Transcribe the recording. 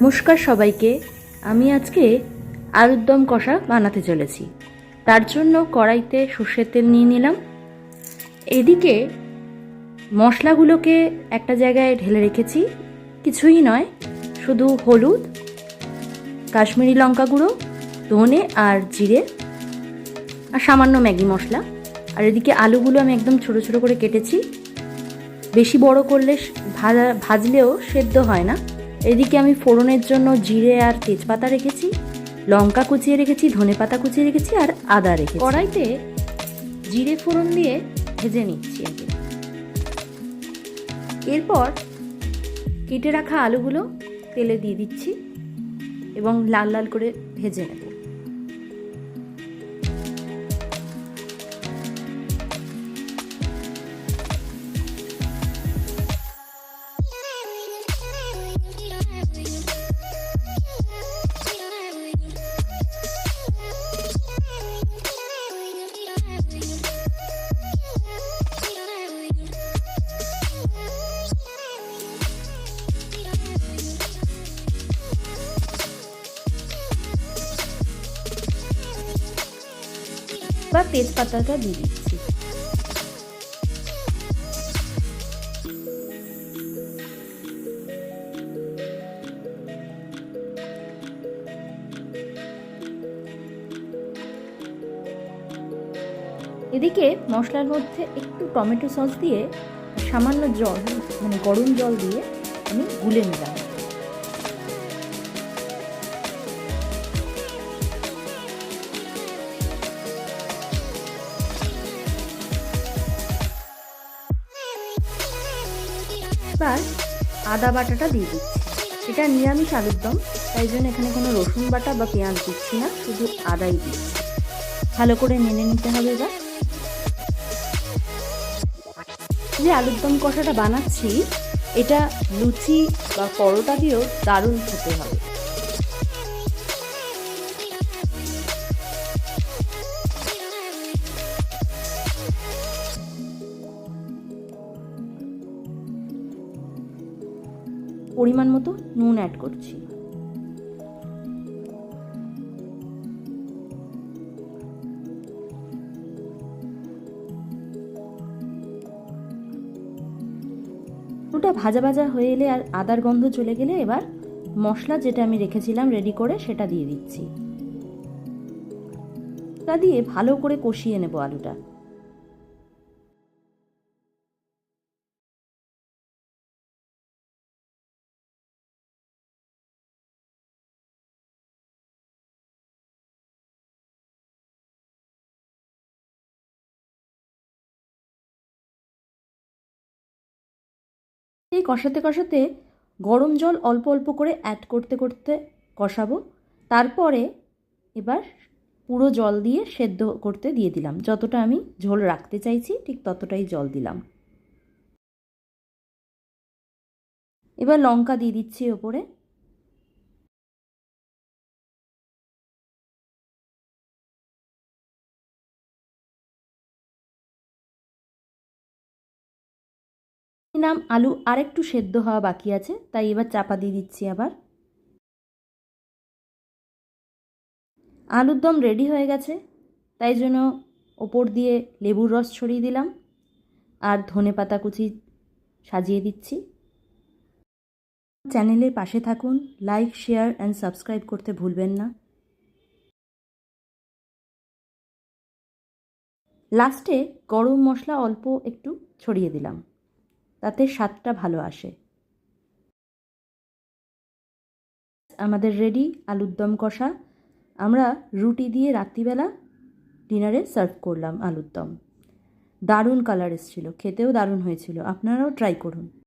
নমস্কার সবাইকে, আমি আজকে আলুর দম কষা বানাতে চলেছি। তার জন্য কড়াইতে সর্ষের তেল নিয়ে নিলাম। এদিকে মশলাগুলোকে একটা জায়গায় ঢেলে রেখেছি। কিছুই নয়, শুধু হলুদ, কাশ্মীরি লঙ্কা গুঁড়ো, ধনে আর জিরে আর সামান্য ম্যাগি মশলা। আর এদিকে আলুগুলো আমি একদম ছোট ছোট করে কেটেছি। বেশি বড় করলে ভাজা, ভাজলেও সেদ্ধ হয় না। এদিকে আমি ফোড়নের জন্য জিরে আর তেজপাতা রেখেছি, লঙ্কা কুচিয়ে রেখেছি, ধনে পাতা কুচিয়ে রেখেছি আর আদা রেখেছি। কড়াইতে জিরে ফোড়ন দিয়ে ভেজে নিচ্ছি আগে। এরপর কেটে রাখা আলুগুলো তেলে দিয়ে দিচ্ছি এবং লাল লাল করে ভেজে নেব। বা তেজপাতাটা দিয়ে দিচ্ছি। এদিকে মশলার মধ্যে একটু টমেটো সস দিয়ে সামান্য জল মানে গরম জল দিয়ে আমি গুলে নিলাম। এবার আদা বাটাটা দিয়ে দিচ্ছি। এটা নিরামিষ আলুর দম, তাই জন্য এখানে কোনো রসুন বাটা বা পেঁয়াজ দিচ্ছি না, শুধু আদাই দিচ্ছি। ভালো করে নেড়ে নিতে হবে এবার। যে আলুর দম কষাটা বানাচ্ছি, এটা লুচি বা পরোটা দিয়েও দারুণ খেতে হবে। পরিমাণ মতো নুন অ্যাড করছি। ওটা ভাজা ভাজা হয়ে এলে আর আদার গন্ধ চলে গেলে এবার মশলা যেটা আমি রেখেছিলাম রেডি করে সেটা দিয়ে দিচ্ছি। তা দিয়ে ভালো করে কষিয়ে নেব আলুটা। এই কষাতে কষাতে গরম জল অল্প অল্প করে অ্যাড করতে করতে কষাবো। তারপরে এবার পুরো জল দিয়ে সেদ্ধ করতে দিয়ে দিলাম। যতটা আমি ঝোল রাখতে চাইছি, ঠিক ততটাই জল দিলাম। এবার লঙ্কা দিয়ে দিচ্ছি ওপরে। নাম? আলু আরেকটু সেদ্ধ হওয়া বাকি আছে, তাই এবার চাপা দিয়ে দিচ্ছি আবার। আলুর দম রেডি হয়ে গেছে, তাই জন্য ওপর দিয়ে লেবুর রস ছড়িয়ে দিলাম। আর ধনে পাতা কুচি সাজিয়ে দিচ্ছি। চ্যানেলের পাশে থাকুন, লাইক, শেয়ার অ্যান্ড সাবস্ক্রাইব করতে ভুলবেন না। লাস্টে গরম মশলা অল্প একটু ছড়িয়ে দিলাম। তাতে স্বাদটা ভালো আসে। আমাদের রেডি আলুর দম কষা। আমরা রুটি দিয়ে রাত্রিবেলা ডিনারে সার্ভ করলাম আলুর দম। দারুণ কালার এসেছিল, খেতেও দারুণ হয়েছিল। আপনারাও ট্রাই করুন।